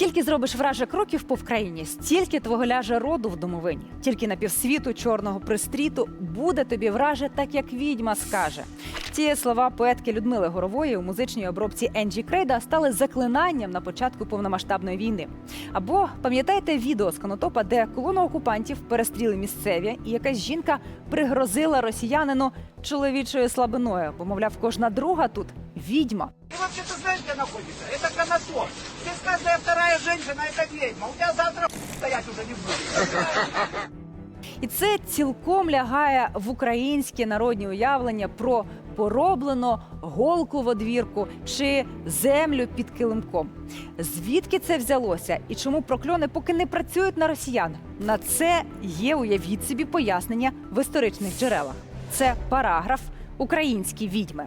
Скільки зробиш враже кроків по Вкраїні, стільки твого ляже роду в домовині. Тільки на півсвіту чорного пристріту буде тобі враже, так як відьма скаже. Ці слова поетки Людмили Горової у музичній обробці Енджі Крейда стали заклинанням на початку повномасштабної війни. Або пам'ятаєте відео з конотопа, де колона окупантів перестріли місцеві, і якась жінка пригрозила росіянину чоловічою слабиною, бо мовляв, кожна друга тут відьма. Ты вообще-то знаешь, где находится? Это Конотоп. Женщина это ведьма. У тебя завтра стоять уже не будет. І це цілком лягає в українське народні уявлення про пороблено голку в одвірку чи землю під килимком. Звідки це взялося і чому прокльони поки не працюють на росіян? На це є, уявіть собі, пояснення в історичних джерелах. Це параграф Українські відьми.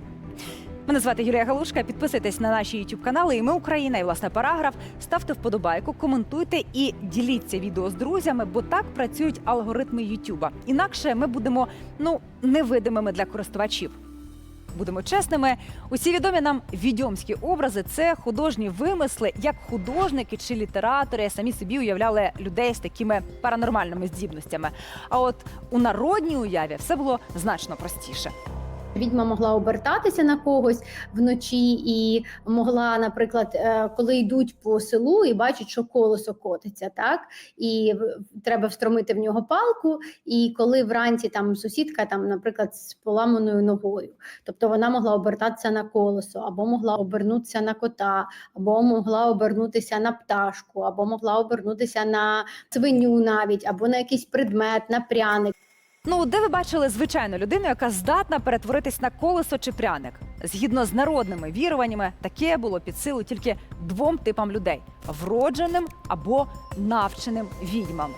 Мене звати Юлія Галушка. Підписуйтесь на наші youtube канали. І ми Україна. І власне параграф. Ставте вподобайку, коментуйте і діліться відео з друзями, бо так працюють алгоритми Ютуба. Інакше ми будемо ну невидимими для користувачів. Будемо чесними, усі відомі нам відьомські образи це художні вимисли, як художники чи літератори самі собі уявляли людей з такими паранормальними здібностями. А от у народній уяві все було значно простіше. Відьма могла обертатися на когось вночі, і могла, наприклад, е, коли йдуть по селу і бачать, що колесо котиться, так і треба встромити в нього палку. І коли вранці там сусідка, там, наприклад, з поламаною ногою, тобто вона могла обертатися на колесо, або могла обернутися на кота, або могла обернутися на пташку, або могла обернутися на свиню навіть, або на якийсь предмет, на пряник. Ну, де ви бачили звичайну людину, яка здатна перетворитись на колесо чи пряник? Згідно з народними віруваннями, таке було під силу тільки двом типам людей: вродженим або навченим відьмам.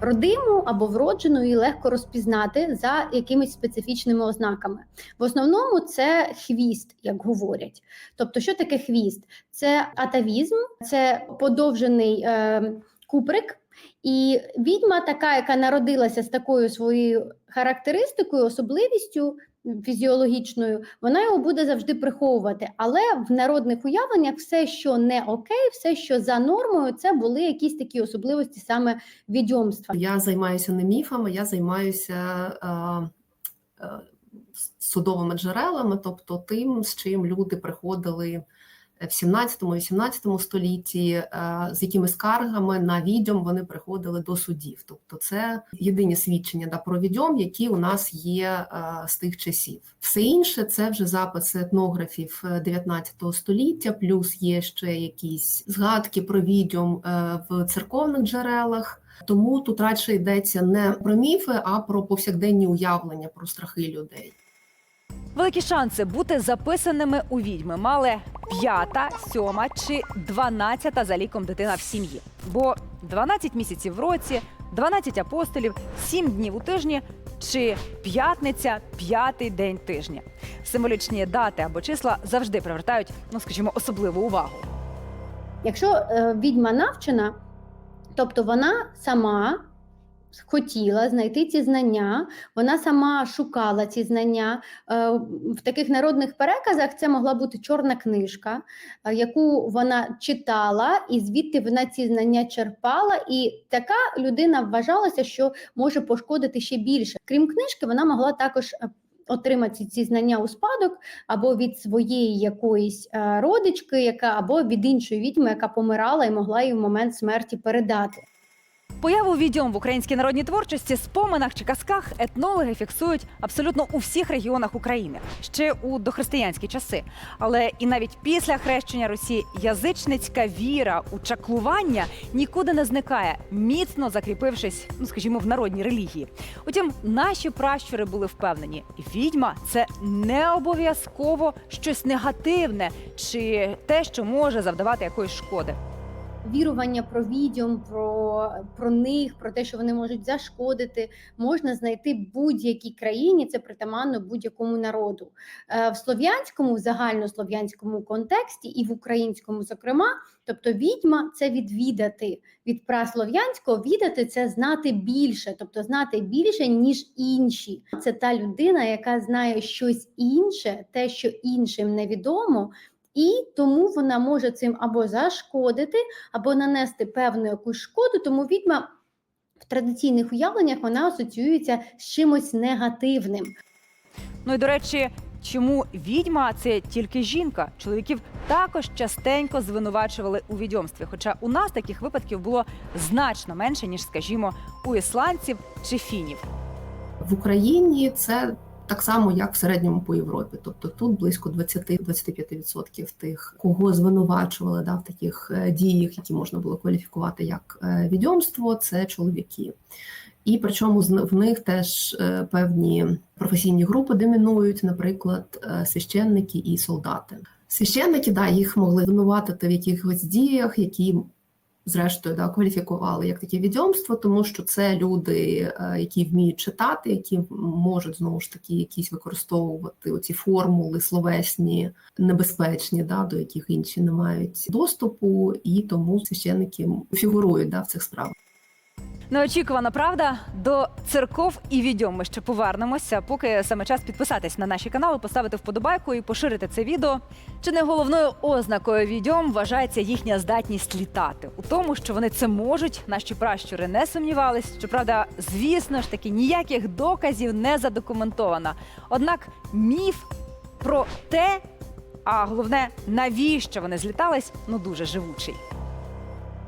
Родиму або вроджену її легко розпізнати за якимись специфічними ознаками. В основному це хвіст, як говорять. Тобто, що таке хвіст? Це атавізм, це подовжений е, куприк. І відьма, така, яка народилася з такою своєю характеристикою, особливістю фізіологічною, вона його буде завжди приховувати. Але в народних уявленнях все, що не окей, все, що за нормою, це були якісь такі особливості саме відьомства. Я займаюся не міфами, я займаюся е, е, судовими джерелами, тобто тим, з чим люди приходили в 17-18 столітті, е, з якими скаргами на відьом вони приходили до судів. Тобто, це єдині свідчення да, про відьом, які у нас є е, з тих часів. Все інше це вже записи етнографів е, 19 століття, плюс є ще якісь згадки про відьом е, в церковних джерелах. Тому тут радше йдеться не про міфи, а про повсякденні уявлення про страхи людей. Великі шанси бути записаними у відьми мали п'ята, сьома чи дванадцята за ліком дитина в сім'ї. Бо 12 місяців в році, 12 апостолів, 7 днів у тижні чи п'ятниця, п'ятий день тижня. Символічні дати або числа завжди привертають, ну скажімо, особливу увагу. Якщо е, відьма навчена, тобто вона сама хотіла знайти ці знання, вона сама шукала ці знання. Е, в таких народних переказах це могла бути чорна книжка, е, яку вона читала, і звідти вона ці знання черпала. І така людина вважалася, що може пошкодити ще більше. Крім книжки, вона могла також. е, Отримати ці знання у спадок або від своєї якоїсь родички, яка або від іншої відьми, яка помирала і могла її в момент смерті передати. Появу відьом в українській народній творчості, споминах чи казках етнологи фіксують абсолютно у всіх регіонах України ще у дохристиянські часи. Але і навіть після хрещення Русі язичницька віра у чаклування нікуди не зникає, міцно закріпившись, ну скажімо, в народній релігії. Утім, наші пращури були впевнені, відьма це не обов'язково щось негативне чи те, що може завдавати якоїсь шкоди. Вірування про відьом, про, про них, про те, що вони можуть зашкодити, можна знайти будь-якій країні. Це притаманно будь-якому народу. Е, В слов'янському, загальнослов'янському контексті і в українському, зокрема, тобто відьма це відвідати від праслов'янського відати це знати більше, тобто знати більше ніж інші. Це та людина, яка знає щось інше, те, що іншим невідомо. І тому вона може цим або зашкодити, або нанести певну якусь шкоду. Тому відьма в традиційних уявленнях вона асоціюється з чимось негативним. Ну і до речі, чому відьма це тільки жінка? Чоловіків також частенько звинувачували у відьомстві. Хоча у нас таких випадків було значно менше, ніж, скажімо, у ісландців чи фінів. В Україні це так само, як в середньому по Європі. Тобто тут близько 20-25% тих, кого звинувачували да, в таких е, діях, які можна було кваліфікувати як е, відьомство, це чоловіки. І причому в них теж е, певні професійні групи домінують, наприклад, священники і солдати. Священники, да, їх могли звинуватити в якихось діях, які зрештою да, кваліфікували як таке відьомство, тому що це люди, е, які вміють читати, які можуть знову ж таки якісь використовувати оці формули словесні, небезпечні, да, до яких інші не мають доступу, і тому священники фігурують да, в цих справах. Неочікувана правда до церков і відьом. Ми ще повернемося. Поки саме час підписатись на наші канали, поставити вподобайку і поширити це відео. Чи не головною ознакою відьом вважається їхня здатність літати у тому, що вони це можуть. Наші пращури не сумнівались. Щоправда, звісно ж таки, ніяких доказів не задокументовано. Однак міф про те, а головне, навіщо вони злітались, ну дуже живучий.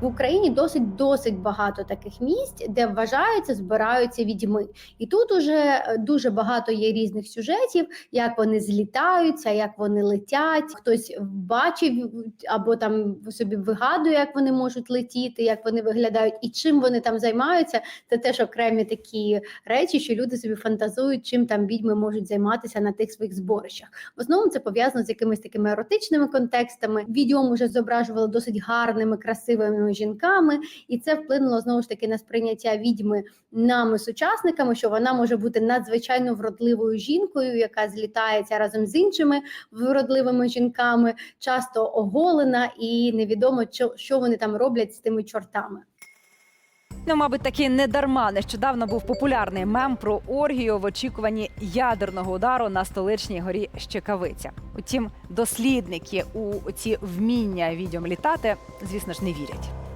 В Україні досить досить багато таких місць, де вважаються, збираються відьми. І тут уже е, дуже багато є різних сюжетів, як вони злітаються, як вони летять. Хтось бачив або там собі вигадує, як вони можуть летіти, як вони виглядають, і чим вони там займаються. Це теж окремі такі речі, що люди собі фантазують, чим там відьми можуть займатися на тих своїх зборищах. В основному це пов'язано з якимись такими еротичними контекстами. Відьом уже зображували досить гарними, красивими жінками, і це вплинуло знову ж таки на сприйняття відьми нами, сучасниками, що вона може бути надзвичайно вродливою жінкою, яка злітається разом з іншими вродливими жінками, часто оголена, і невідомо, що вони там роблять з тими чортами. Ну, мабуть, таки не дарма нещодавно був популярний мем про оргію в очікуванні ядерного удару на столичній горі Щекавиця. Утім, дослідники у ці вміння відьом літати, звісно ж, не вірять.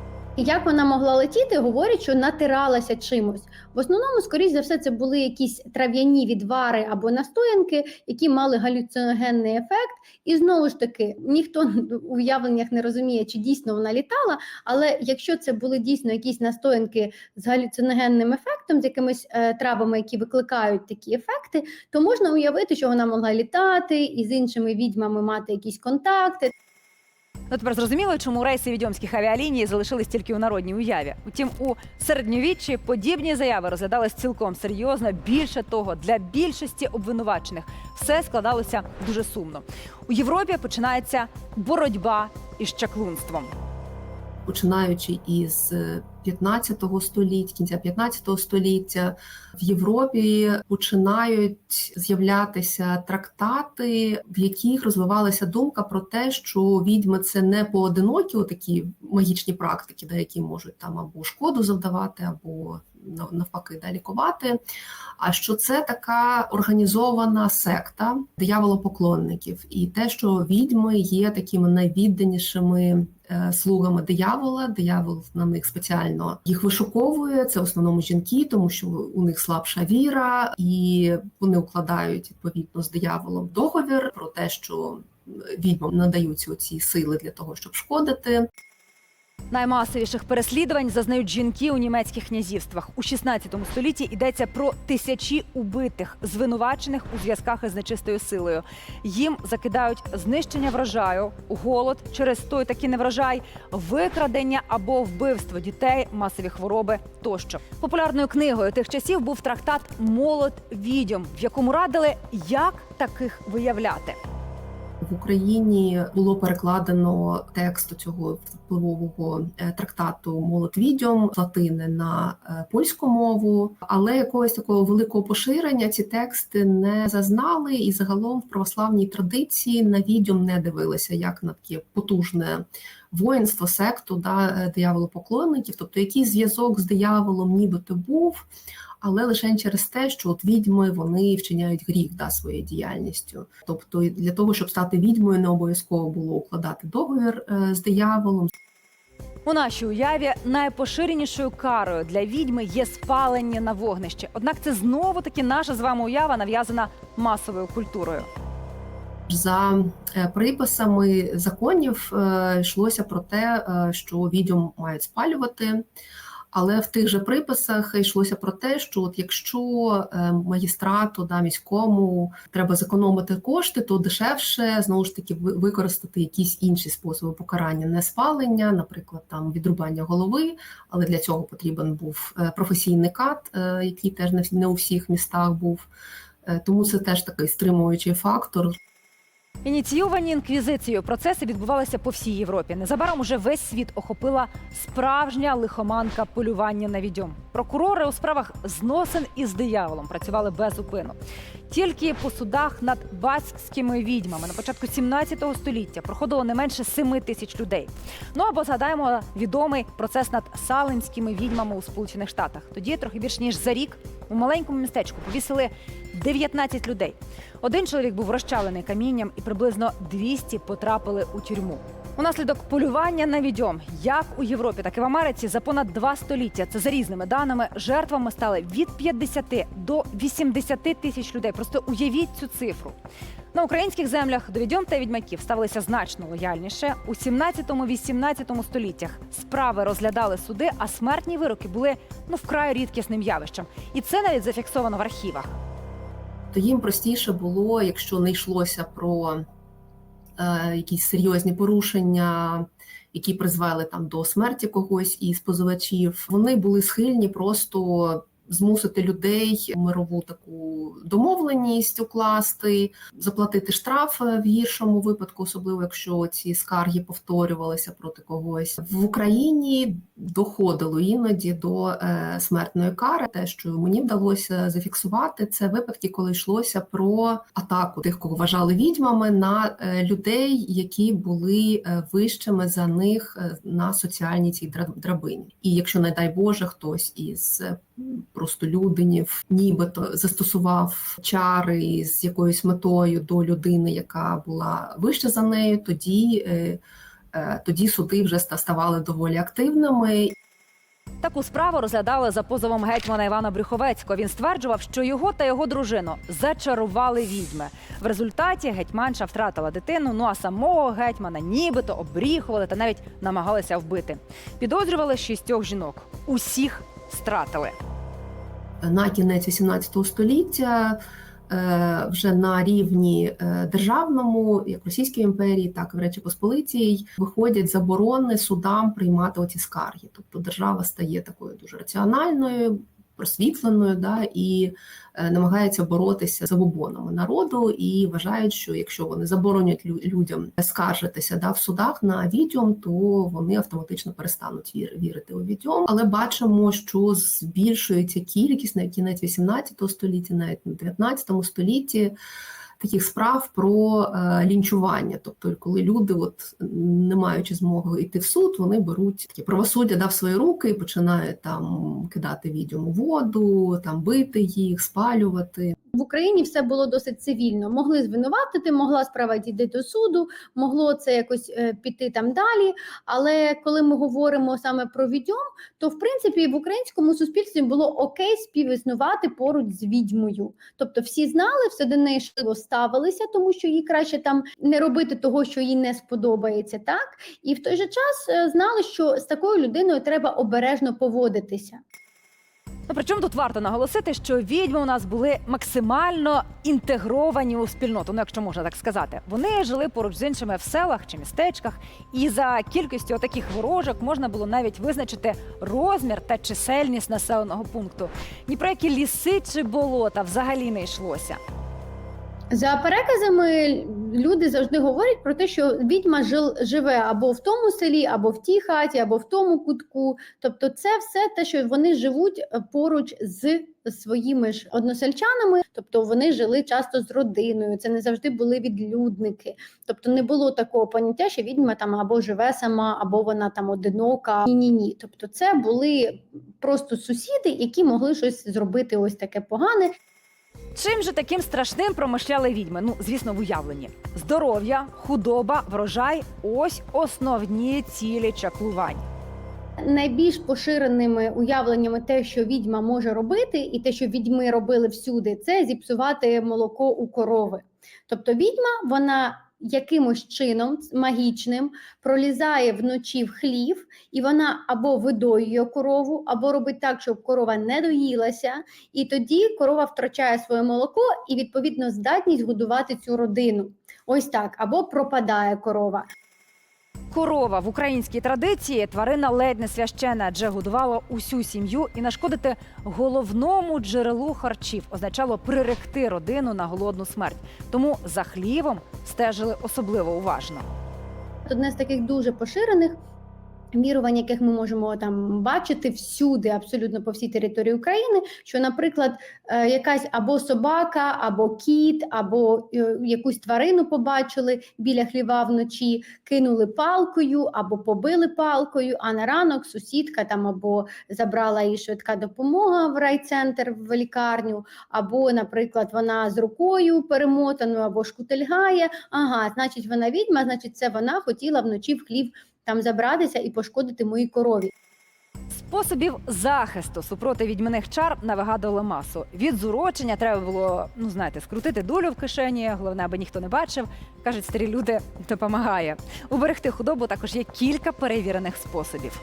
Як вона могла летіти, говорять, що натиралася чимось. В основному, скоріш за все, це були якісь трав'яні відвари або настоянки, які мали галюциногенний ефект. І знову ж таки, ніхто у уявленнях не розуміє, чи дійсно вона літала. Але якщо це були дійсно якісь настоянки з галюциногенним ефектом, з якимись е, травами, які викликають такі ефекти, то можна уявити, що вона могла літати і з іншими відьмами мати якісь контакти. Ну тепер зрозуміло, чому рейси відьомських авіаліній залишились тільки у народній уяві. Утім, у середньовіччі подібні заяви розглядались цілком серйозно. Більше того, для більшості обвинувачених все складалося дуже сумно. У Європі починається боротьба із чаклунством. Починаючи із 15 століття, кінця 15 століття, в Європі починають з'являтися трактати, в яких розвивалася думка про те, що відьми це не поодинокі такі магічні практики, де які можуть там або шкоду завдавати, або навпаки да, лікувати. А що це така організована секта дияволопоклонників, і те, що відьми є такими найвідданішими е, слугами диявола. Диявол на них спеціально їх вишуковує. Це в основному жінки, тому що у них слабша віра, і вони укладають відповідно з дияволом договір про те, що відьмам надаються ці сили для того, щоб шкодити. Наймасовіших переслідувань зазнають жінки у німецьких князівствах. У 16 столітті йдеться про тисячі убитих, звинувачених у зв'язках із нечистою силою. Їм закидають знищення врожаю, голод через той такий неврожай, викрадення або вбивство дітей, масові хвороби тощо. Популярною книгою тих часів був трактат Молот відьом, в якому радили, як таких виявляти. В Україні було перекладено текст цього впливового е, трактату Молот відьом з латини на е, польську мову, але якогось такого великого поширення ці тексти не зазнали, і загалом в православній традиції на відьом не дивилися як на таке потужне воїнство, секту да, е, дияволопоклонників, тобто який зв'язок з дияволом нібито був. але лише через те, що от відьми вони вчиняють гріх да, своєю діяльністю. Тобто, для того, щоб стати відьмою, не обов'язково було укладати договір е, з дияволом. У нашій уяві найпоширенішою карою для відьми є спалення на вогнищі. Однак це знову таки наша з вами уява нав'язана масовою культурою. За е, приписами законів е, йшлося про те, е, що відьом мають спалювати. Але в тих же приписах йшлося про те, що от якщо магістрату да, міському треба зекономити кошти, то дешевше знову ж таки використати якісь інші способи покарання, не спалення, наприклад, там відрубання голови. Але для цього потрібен був професійний кат, який теж не у всіх містах був. Тому це теж такий стримуючий фактор. Ініційовані інквізицією процеси відбувалися по всій Європі. Незабаром уже весь світ охопила справжня лихоманка полювання на відьом. Прокурори у справах зносин із дияволом працювали без упину. Тільки по судах над баскськими відьмами на початку 17 століття проходило не менше 7 тисяч людей. Ну або згадаємо відомий процес над салинськими відьмами у Сполучених Штатах. Тоді трохи більш ніж за рік у маленькому містечку повісили 19 людей. Один чоловік був розчалений камінням, і приблизно 200 потрапили у тюрму. Унаслідок полювання на відьом, як у Європі, так і в Америці, за понад два століття. Це за різними даними. Жертвами стали від 50 до 80 тисяч людей. Просто уявіть цю цифру. На українських землях до відьом та відьмаків ставилися значно лояльніше. У 17-18 століттях справи розглядали суди, а смертні вироки були ну вкрай рідкісним явищем. І це навіть зафіксовано в архівах. То їм простіше було, якщо не йшлося про е, якісь серйозні порушення, які призвели там до смерті когось із позивачів. Вони були схильні просто змусити людей мирову таку домовленість укласти, заплатити штраф е, в гіршому випадку, особливо якщо ці скарги повторювалися проти когось в Україні. Доходило іноді до е, смертної кари. Те, що мені вдалося зафіксувати, це випадки, коли йшлося про атаку тих, кого вважали відьмами, на е, людей, які були вищими за них на соціальній цій дра- драбині. І якщо, не дай Боже, хтось із простолюдинів нібито застосував чари з якоюсь метою до людини, яка була вища за нею, тоді. е, е, Тоді суди вже ставали доволі активними, Таку справу розглядали за позовом гетьмана Івана Брюховецького. Він стверджував, що його та його дружину зачарували відьми. В результаті гетьманша втратила дитину. Ну а самого гетьмана нібито обріхували та навіть намагалися вбити. Підозрювали шістьох жінок. Усіх стратили. На кінець 18 століття е, вже на рівні е, державному, як Російської імперії, так і в Речі Посполитій, виходять заборони судам приймати оці скарги. Тобто держава стає такою дуже раціональною. Просвітленою, да, і е, намагається боротися з забобонами народу, і вважають, що якщо вони заборонять лю- людям скаржитися да, в судах на відьом, то вони автоматично перестануть вір- вірити у відьом. Але бачимо, що збільшується кількість на кінець 18 століття, навіть на 19 столітті. Таких справ про е, лінчування, тобто, коли люди, от не маючи змоги йти в суд, вони беруть такі правосуддя да, в свої руки і починають там кидати відьому воду, там бити їх, спалювати. В Україні все було досить цивільно. Могли звинуватити, могла справа дійти до суду, могло це якось е, піти там далі. Але коли ми говоримо саме про відьом, то в принципі в українському суспільстві було окей співіснувати поруч з відьмою. Тобто всі знали, все до неї шливо ставилися, тому що їй краще там не робити того, що їй не сподобається, так і в той же час е, знали, що з такою людиною треба обережно поводитися. Ну, причому тут варто наголосити, що відьми у нас були максимально інтегровані у спільноту, ну якщо можна так сказати. Вони жили поруч з іншими в селах чи містечках, і за кількістю таких ворожок можна було навіть визначити розмір та чисельність населеного пункту. Ні про які ліси чи болота взагалі не йшлося. За переказами люди завжди говорять про те, що відьма жил, живе або в тому селі, або в тій хаті, або в тому кутку. Тобто, це все те, що вони живуть е, поруч з своїми ж односельчанами, тобто вони жили часто з родиною. Це не завжди були відлюдники. Тобто не було такого поняття, що відьма там або живе сама, або вона там одинока. Ні, ні, ні. Тобто, це були просто сусіди, які могли щось зробити ось таке погане. Чим же таким страшним промишляли відьми? Ну, звісно, в уявленні. Здоров'я, худоба, врожай ось основні цілі чаклувань. Найбільш поширеними уявленнями те, що відьма може робити, і те, що відьми робили всюди, це зіпсувати молоко у корови. Тобто відьма вона якимось чином магічним пролізає вночі в хлів, і вона або видоює корову, або робить так, щоб корова не доїлася, і тоді корова втрачає своє молоко і відповідно здатність годувати цю родину. Ось так, або пропадає корова. Корова в українській традиції тварина ледь не священа, адже годувала усю сім'ю і нашкодити головному джерелу харчів означало приректи родину на голодну смерть. Тому за хлівом стежили особливо уважно. одне з таких дуже поширених вірувань, яких ми можемо там бачити всюди, абсолютно по всій території України. Що, наприклад, е, якась або собака, або кіт, або е, якусь тварину побачили біля хліва вночі, кинули палкою або побили палкою. А на ранок сусідка там або забрала її швидка допомога в райцентр в лікарню, або, наприклад, вона з рукою перемотаною або шкутельгає. Ага, значить, вона відьма, значить, це вона хотіла вночі в хлів там забратися і пошкодити моїй корові. Способів захисту супроти відьминих чар навигадували масу. Від зурочення треба було, ну знаєте, скрутити долю в кишені, головне, аби ніхто не бачив. Кажуть, старі люди допомагає. Уберегти худобу також є кілька перевірених способів.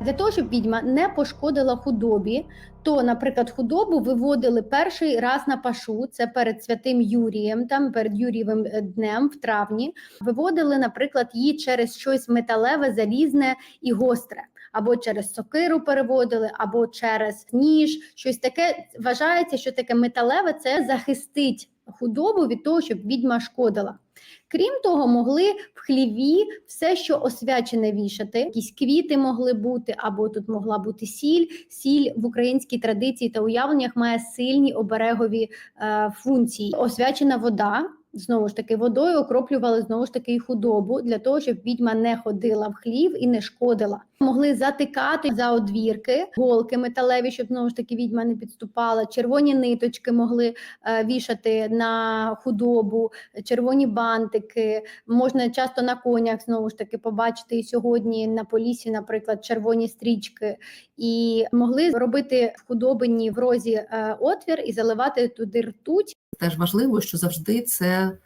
Для того, щоб відьма не пошкодила худобі, то, наприклад, худобу виводили перший раз на пашу, це перед святим Юрієм, там перед Юрієвим е, днем в травні. Виводили, наприклад, її через щось металеве, залізне і гостре. Або через сокиру переводили, або через ніж. Щось таке вважається, що таке металеве це захистить худобу від того, щоб відьма шкодила. Крім того, могли в хліві все, що освячене вішати, якісь квіти могли бути, або тут могла бути сіль. Сіль в українській традиції та уявленнях має сильні оберегові е, функції. Освячена вода. Знову ж таки, водою окроплювали знову ж таки і худобу для того, щоб відьма не ходила в хлів і не шкодила. Могли затикати за одвірки, голки металеві, щоб знову ж таки відьма не підступала. Червоні ниточки могли е, вішати на худобу, червоні бантики. Можна часто на конях знову ж таки побачити і сьогодні на полісі, наприклад, червоні стрічки, і могли робити в худобині в розі е, отвір і заливати туди ртуть. Теж важливо, що завжди це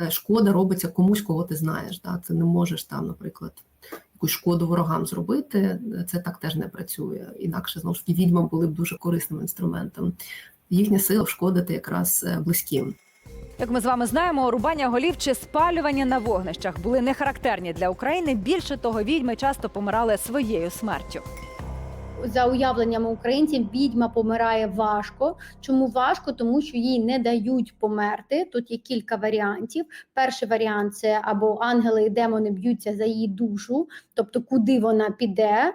е, шкода робиться комусь, кого ти знаєш. Да? Ти не можеш там, наприклад, якусь шкоду ворогам зробити. Це так теж не працює. Інакше знову ж таки відьма були б дуже корисним інструментом. Їхня сила шкодити якраз е, близьким. Як ми з вами знаємо, рубання голів чи спалювання на вогнищах були не характерні для України. Більше того, відьми часто помирали своєю смертю. За уявленнями українців, відьма помирає важко. Чому важко? Тому що їй не дають померти. Тут є кілька варіантів. Перший варіант це або ангели і демони б'ються за її душу, тобто куди вона піде.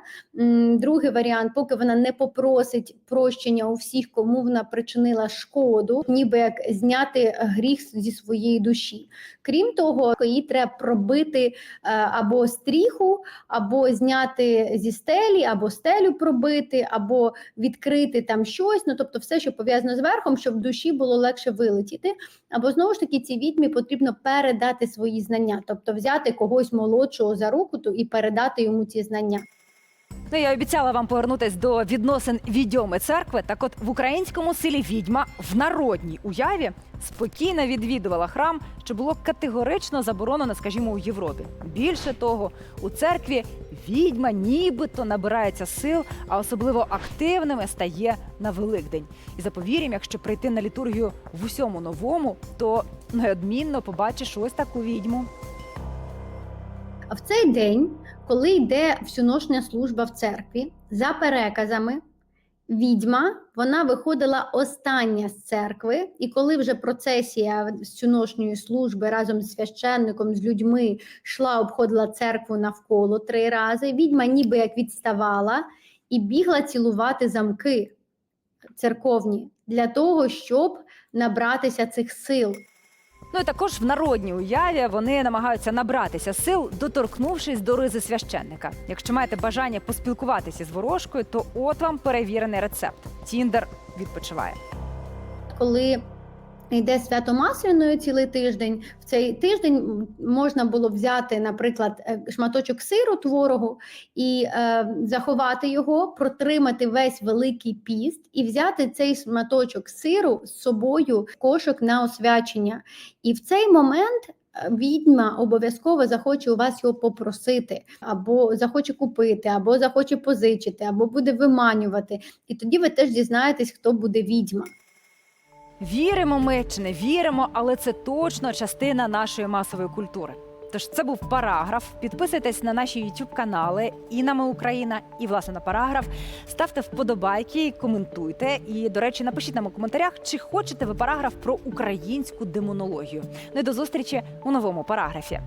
Другий варіант, поки вона не попросить прощення у всіх, кому вона причинила шкоду, ніби як зняти гріх зі своєї душі. Крім того, їй треба пробити е, або стріху, або зняти зі стелі, або стелю пробити, або відкрити там щось. Ну тобто, все, що пов'язано з верхом, щоб в душі було легше вилетіти. Або знову ж таки, цій відьмі потрібно передати свої знання, тобто взяти когось молодшого за руку і передати йому ці знання. Ну, я обіцяла вам повернутись до відносин відьоми церкви. Так, от в українському селі відьма в народній уяві спокійно відвідувала храм, що було категорично заборонено, скажімо, у Європі. Більше того, у церкві відьма нібито набирається сил, а особливо активними стає на Великдень. І за повір'ям, якщо прийти на літургію в усьому новому, то неодмінно побачиш ось таку відьму. А в цей день, коли йде всюношня служба в церкві, за переказами, відьма вона виходила остання з церкви, і коли вже процесія всюношньої служби разом з священником, з людьми йшла, обходила церкву навколо три рази, відьма ніби як відставала і бігла цілувати замки церковні для того, щоб набратися цих сил. Ну і також в народній уяві вони намагаються набратися сил, доторкнувшись до ризи священника. Якщо маєте бажання поспілкуватися з ворожкою, то от вам перевірений рецепт. Тіндер відпочиває. коли йде свято Масляної цілий тиждень, в цей тиждень можна було взяти, наприклад, е, шматочок сиру творогу і е, заховати його, протримати весь великий піст і взяти цей шматочок сиру з собою в кошик на освячення. І в цей момент. е, Відьма обов'язково захоче у вас його попросити, або захоче купити, або захоче позичити, або буде виманювати. І тоді ви теж дізнаєтесь, хто буде відьма. Віримо ми чи не віримо, але це точно частина нашої масової культури. Тож це був параграф. Підписуйтесь на наші youtube канали і нами Україна, і власне на параграф. Ставте вподобайки, коментуйте. І, до речі, напишіть нам у коментарях, чи хочете ви параграф про українську демонологію. Ну і до зустрічі у новому параграфі.